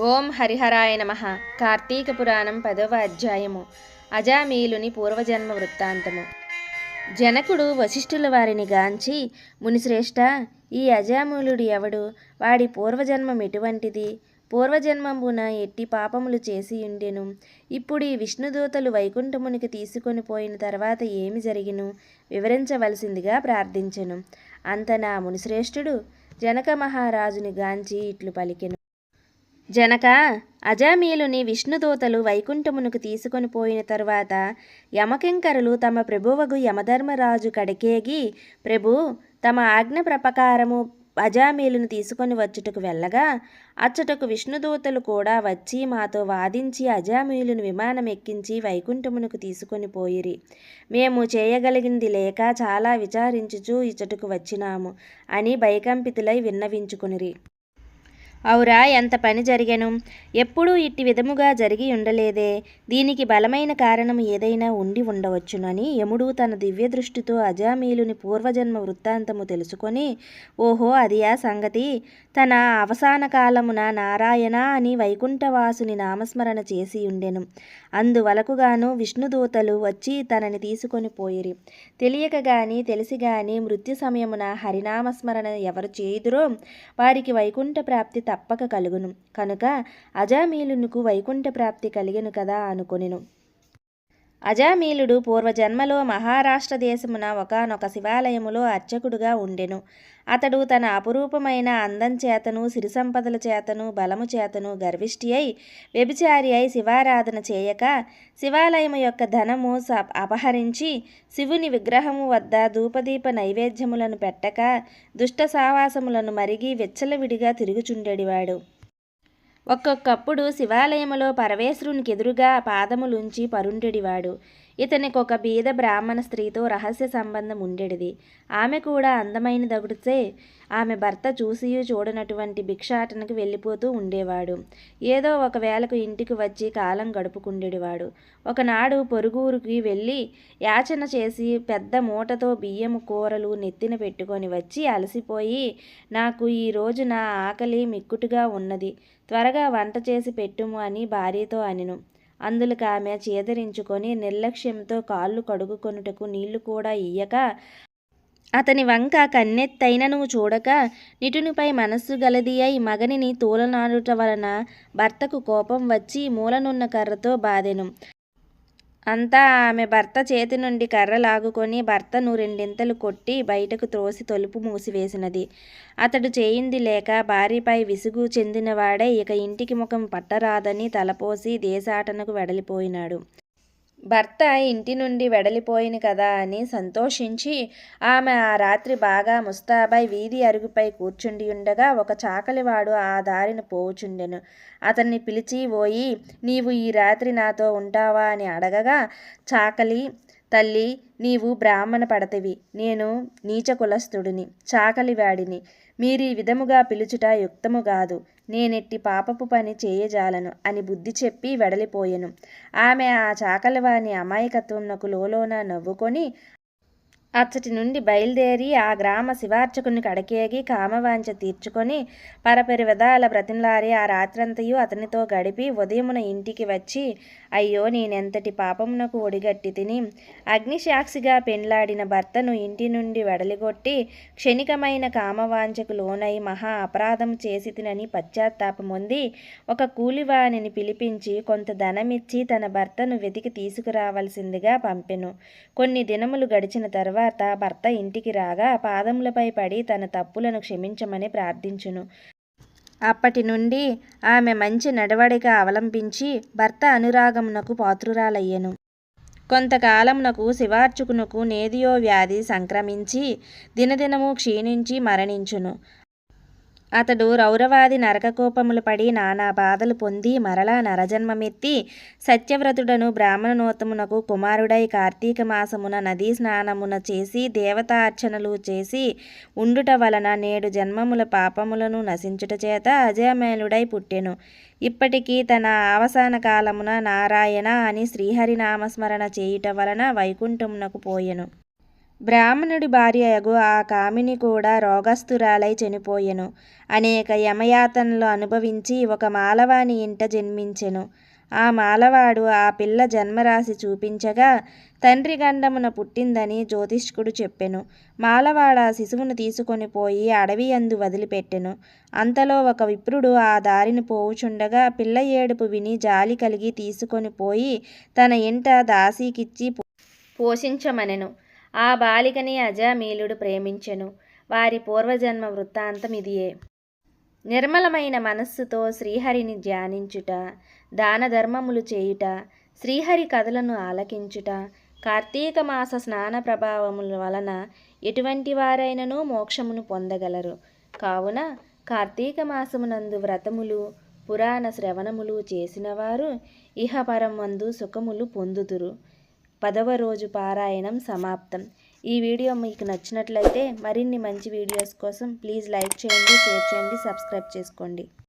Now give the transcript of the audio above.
ఓం హరిహరాయ నమ. కార్తీక పురాణం పదవ అధ్యాయము. అజామీలుని పూర్వజన్మ వృత్తాంతము. జనకుడు వశిష్ఠుల వారిని గాంచి మునిశ్రేష్ఠ ఈ అజామూలుడు ఎవడు? వాడి పూర్వజన్మం ఎటువంటిది? పూర్వజన్మమున ఎట్టి పాపములు చేసి ఉండెను ఇప్పుడు ఈ విష్ణుదూతలు వైకుంఠమునికి తీసుకొని పోయిన తర్వాత ఏమి జరిగిను? వివరించవలసిందిగా ప్రార్థించెను. అంత నా మునిశ్రేష్ఠుడు జనక మహారాజుని గాంచి ఇట్లు పలికెను. జనక అజామీలుని విష్ణుదూతలు వైకుంఠమునకు తీసుకొని పోయిన తరువాత యమకింకరులు తమ ప్రభువగు యమధర్మరాజు కడకేగి ప్రభు తమ ఆజ్ఞ ప్రకారము అజామీలును తీసుకొని వచ్చుటకు వెళ్ళగా అచ్చటకు విష్ణుదూతలు కూడా వచ్చి మాతో వాదించి అజామీలును విమానం ఎక్కించి వైకుంఠమునకు తీసుకొని పోయిరి. మేము చేయగలిగింది లేక చాలా విచారించుచూ ఇచ్చటకు వచ్చినాము అని భయకంపితులై విన్నవించుకునిరి. అవురా ఎంత పని జరిగెను? ఎప్పుడూ ఇట్టి విధముగా జరిగి ఉండలేదే. దీనికి బలమైన కారణం ఏదైనా ఉండి ఉండవచ్చునని యముడు తన దివ్య దృష్టితో అజామీలుని పూర్వజన్మ వృత్తాంతము తెలుసుకొని ఓహో అది ఆ సంగతి. తన అవసాన కాలమున నారాయణ అని వైకుంఠవాసుని నామస్మరణ చేసి ఉండెను. అందువలకుగాను విష్ణుదూతలు వచ్చి తనని తీసుకొని పోయిరి. తెలియక గాని తెలిసి గాని మృత్యు సమయమున హరినామస్మరణ ఎవరు చేయుదురో వారికి వైకుంఠ ప్రాప్తి తప్పక కలుగును. కనుక అజామీలునుకు వైకుంఠ ప్రాప్తి కలిగను కదా అనుకొనెను. అజామీలుడు పూర్వజన్మలో మహారాష్ట్ర దేశమున ఒకనొక శివాలయములో అర్చకుడుగా ఉండెను. అతడు తన అపురూపమైన అందం చేతను సిరి సంపదల చేతను బలము చేతను గర్విష్టి అయి వ్యభిచారి అయి శివారాధన చేయక శివాలయము యొక్క ధనము అపహరించి శివుని విగ్రహము వద్ద ధూపదీప నైవేద్యములను పెట్టక దుష్ట సావాసములను మరిగి వెచ్చలవిడిగా తిరుగుచుండెడివాడు. ఒక్కొక్కప్పుడు శివాలయములో పరమేశ్వరునికి ఎదురుగా పాదములుంచి పరుండెడివాడు. ఇతనికి ఒక బీద బ్రాహ్మణ స్త్రీతో రహస్య సంబంధం ఉండేది ఆమె కూడా అందమైన దగుడితే ఆమె భర్త చూసి చూడనటువంటి భిక్షాటనకు వెళ్ళిపోతూ ఉండేవాడు. ఏదో ఒక వేళకు ఇంటికి వచ్చి కాలం గడుపుకుండేవాడు ఒకనాడు పొరుగురికి వెళ్ళి యాచన చేసి పెద్ద మూటతో బియ్యము కూరలు నెత్తిన పెట్టుకొని వచ్చి అలసిపోయి నాకు ఈ రోజు నా ఆకలి మిక్కుటుగా ఉన్నది. త్వరగా వంట చేసి పెట్టుము అని భార్యతో అనిను. అందులకు ఆమె చేదరించుకొని నిర్లక్ష్యంతో కాళ్ళు కడుగుకొనుటకు నీళ్ళు కూడా ఇయ్యక అతని వంక కన్నెత్తైనను చూడక నిటునిపై మనస్సు గలది అయి మగనిని తోలనాడుట వలన భర్తకు కోపం వచ్చి మూలనున్న కర్రతో బాధెను. అంతా ఆమె భర్త చేతి నుండి కర్ర లాగుకొని భర్తను రెండింతలు కొట్టి బయటకు త్రోసి తలుపు మూసివేసినది అతడు చేయింది లేక భార్యపై విసుగు చెందినవాడే ఇక ఇంటికి ముఖం పట్టరాదని తలపోసి దేశాటనకు వెడలిపోయినాడు. భర్త ఇంటి నుండి వెడలిపోయిన కదా అని సంతోషించి ఆమె ఆ రాత్రి బాగా ముస్తాబాయ్ వీధి అరుగుపై కూర్చుండి ఉండగా ఒక చాకలివాడు ఆ దారిన పోవుచుండెను. అతన్ని పిలిచి పోయి నీవు ఈ రాత్రి నాతో ఉంటావా? అని అడగగా చాకలి తల్లి నీవు బ్రాహ్మణ పడతవి. నేను నీచ కులస్థుడిని చాకలివాడిని. మీరీ విధముగా పిలుచుట యుక్తము కాదు. నేనెట్టి పాపపు పని చేయజాలను అని బుద్ధి చెప్పి వెడలిపోయెను. ఆమె ఆ చాకలివాని అమాయకత్వంనకు లోలోన నవ్వుకొని అచ్చటి నుండి బయలుదేరి ఆ గ్రామ శివార్చకుని కడకేగి కామవాంచ తీర్చుకొని పరపరి విధాల బ్రతిమలారి ఆ రాత్రంతయు అతనితో గడిపి ఉదయమున ఇంటికి వచ్చి అయ్యో నేనెంతటి పాపమునకు ఒడిగట్టి తిని అగ్నిసాక్షిగా పెండ్లాడిన భర్తను ఇంటి నుండి వెడలిగొట్టి క్షణికమైన కామవాంచకు లోనై మహా అపరాధం చేసి తినని పశ్చాత్తాపముంది ఒక కూలివాణిని పిలిపించి కొంత ధనమిచ్చి తన భర్తను వెతికి తీసుకురావలసిందిగా పంపెను. కొన్ని దినములు గడిచిన తర్వాత తర్వాత భర్త ఇంటికి రాగా పాదములపై పడి తన తప్పులను క్షమించమని ప్రార్థించును. అప్పటి నుండి ఆమె మంచి నడవడిక అవలంబించి భర్త అనురాగమునకు పాత్రురాలయ్యెను. కొంతకాలమునకు శివార్చుకునకు నేదియో వ్యాధి సంక్రమించి దినదినము క్షీణించి మరణించును. అతడు రౌరవాది నరకకోపములు పడి నానా బాధలు పొంది మరలా నరజన్మమెత్తి సత్యవ్రతుడను బ్రాహ్మణనోత్తమునకు కుమారుడై కార్తీక మాసమున నదీ స్నానమున చేసి దేవతార్చనలు చేసి ఉండుట వలన నేడు జన్మముల పాపములను నశించుట చేత అజయమేలుడై పుట్టెను. ఇప్పటికీ తన అవసాన కాలమున నారాయణ అని శ్రీహరి నామస్మరణ చేయుట వలన వైకుంఠమునకు పోయెను. బ్రాహ్మణుడి భార్యయగు ఆ కామిని కూడా రోగస్తురాలై చనిపోయెను. అనేక యమయాతనలు అనుభవించి ఒక మాలవాని ఇంట జన్మించెను. ఆ మాలవాడు ఆ పిల్ల జన్మరాశి చూపించగా తండ్రి గండమున పుట్టిందని జ్యోతిష్కుడు చెప్పెను. మాలవాడ ఆ శిశువును తీసుకొని పోయి అడవి అందు వదిలిపెట్టెను. అంతలో ఒక విప్రుడు ఆ దారిని పోవుచుండగా పిల్ల ఏడుపు విని జాలి కలిగి తీసుకొని పోయి తన ఇంట దాసీకిచ్చి పోషించమనెను. ఆ బాలికని అజామీలుడు ప్రేమించెను. వారి పూర్వజన్మ వృత్తాంతం ఇదియే. నిర్మలమైన మనస్సుతో శ్రీహరిని ధ్యానించుట దాన ధర్మములు చేయుట శ్రీహరి కథలను ఆలకించుట కార్తీక మాస స్నాన ప్రభావముల వలన ఎటువంటి వారైనను మోక్షమును పొందగలరు. కావున కార్తీక మాసమునందు వ్రతములు పురాణ శ్రవణములు చేసినవారు ఇహపరమందు సుఖములు పొందుదురు. పదవ రోజు పారాయణం సమాప్తం. ఈ వీడియో మీకు నచ్చినట్లయితే మరిన్ని మంచి వీడియోస్ కోసం ప్లీజ్ లైక్ చేయండి షేర్ చేయండి సబ్స్క్రైబ్ చేసుకోండి.